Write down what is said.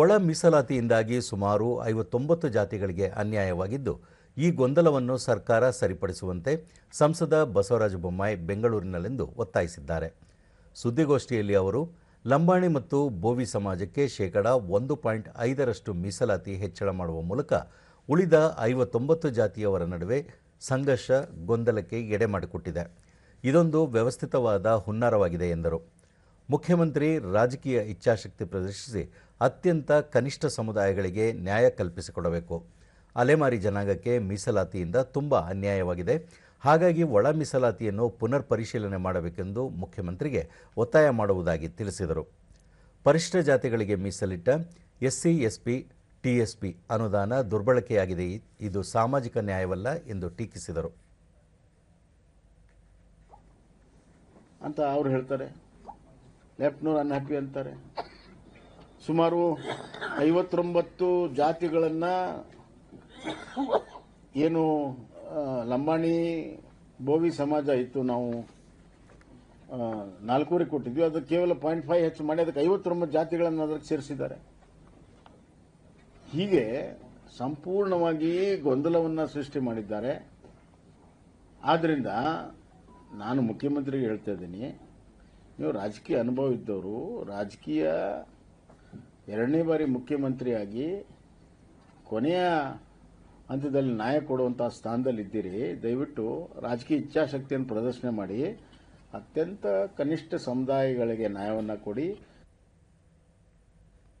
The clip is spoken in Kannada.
ಒಳ ಮೀಸಲಾತಿಯಿಂದಾಗಿ ಸುಮಾರು ಐವತ್ತೊಂಬತ್ತು ಜಾತಿಗಳಿಗೆ ಅನ್ಯಾಯವಾಗಿದ್ದು, ಈ ಗೊಂದಲವನ್ನು ಸರ್ಕಾರ ಸರಿಪಡಿಸುವಂತೆ ಸಂಸದ ಬಸವರಾಜ ಬೊಮ್ಮಾಯಿ ಬೆಂಗಳೂರಿನಲ್ಲಿಂದು ಒತ್ತಾಯಿಸಿದ್ದಾರೆ. ಸುದ್ದಿಗೋಷ್ಠಿಯಲ್ಲಿ ಅವರು, ಲಂಬಾಣಿ ಮತ್ತು ಬೋವಿ ಸಮಾಜಕ್ಕೆ ಶೇಕಡ ಒಂದು ಪಾಯಿಂಟ್ ಐದರಷ್ಟು ಮೀಸಲಾತಿ ಹೆಚ್ಚಳ ಮಾಡುವ ಮೂಲಕ ಉಳಿದ ಐವತ್ತೊಂಬತ್ತು ಜಾತಿಯವರ ನಡುವೆ ಸಂಘರ್ಷ, ಗೊಂದಲಕ್ಕೆ ಎಡೆ ಮಾಡಿಕೊಟ್ಟಿದೆ ಇದೊಂದು ವ್ಯವಸ್ಥಿತವಾದ ಹುನ್ನಾರವಾಗಿದೆ ಎಂದರು. ಮುಖ್ಯಮಂತ್ರಿ ರಾಜಕೀಯ ಇಚ್ಛಾಶಕ್ತಿ ಪ್ರದರ್ಶಿಸಿ ಅತ್ಯಂತ ಕನಿಷ್ಠ ಸಮುದಾಯಗಳಿಗೆ ನ್ಯಾಯ ಕಲ್ಪಿಸಿಕೊಡಬೇಕು. ಅಲೆಮಾರಿ ಜನಾಂಗಕ್ಕೆ ಮೀಸಲಾತಿಯಿಂದ ತುಂಬ ಅನ್ಯಾಯವಾಗಿದೆ. ಹಾಗಾಗಿ ಒಳ ಮೀಸಲಾತಿಯನ್ನು ಪುನರ್ ಪರಿಶೀಲನೆ ಮಾಡಬೇಕೆಂದು ಮುಖ್ಯಮಂತ್ರಿಗೆ ಒತ್ತಾಯ ಮಾಡುವುದಾಗಿ ತಿಳಿಸಿದರು. ಪರಿಶಿಷ್ಟ ಜಾತಿಗಳಿಗೆ ಮೀಸಲಿಟ್ಟ ಎಸ್ಸಿ, ಎಸ್ಪಿ, ಟಿಎಸ್ಪಿ ಅನುದಾನ ದುರ್ಬಳಕೆಯಾಗಿದೆ. ಇದು ಸಾಮಾಜಿಕ ನ್ಯಾಯವಲ್ಲ ಎಂದು ಟೀಕಿಸಿದರು. ಅಂತ ಅವರು ಹೇಳ್ತಾರೆ. ಲೆಫ್ಟ್ನೂರ್ ಅನ್ಹ್ಯಾಪಿ ಅಂತಾರೆ. ಸುಮಾರು ಐವತ್ತೊಂಬತ್ತು ಜಾತಿಗಳನ್ನು ಏನು ಲಂಬಾಣಿ ಬೋವಿ ಸಮಾಜ ಇತ್ತು ನಾವು ನಾಲ್ಕೂರಿಗೆ ಕೊಟ್ಟಿದ್ವಿ. ಅದು ಕೇವಲ ಪಾಯಿಂಟ್ ಫೈವ್ ಹೆಚ್ಚು ಮಾಡಿ, ಅದಕ್ಕೆ ಐವತ್ತೊಂಬತ್ತು ಜಾತಿಗಳನ್ನು ಅದಕ್ಕೆ ಸೇರಿಸಿದ್ದಾರೆ. ಹೀಗೆ ಸಂಪೂರ್ಣವಾಗಿ ಗೊಂದಲವನ್ನು ಸೃಷ್ಟಿ ಮಾಡಿದ್ದಾರೆ. ಆದ್ದರಿಂದ ನಾನು ಮುಖ್ಯಮಂತ್ರಿಗೆ ಹೇಳ್ತಾ ಇದ್ದೀನಿ ನೀವು ರಾಜಕೀಯ ಅನುಭವ ಇದ್ದವರು ರಾಜಕೀಯ ಎರಡನೇ ಬಾರಿ ಮುಖ್ಯಮಂತ್ರಿಯಾಗಿ ಕೊನೆಯ ಹಂತದಲ್ಲಿ ನ್ಯಾಯ ಕೊಡುವಂಥ ಸ್ಥಾನದಲ್ಲಿ ಇದ್ದೀರಿ. ದಯವಿಟ್ಟು ರಾಜಕೀಯ ಇಚ್ಛಾಶಕ್ತಿಯನ್ನು ಪ್ರದರ್ಶನ ಮಾಡಿ, ಅತ್ಯಂತ ಕನಿಷ್ಠ ಸಮುದಾಯಗಳಿಗೆ ನ್ಯಾಯವನ್ನು ಕೊಡಿ.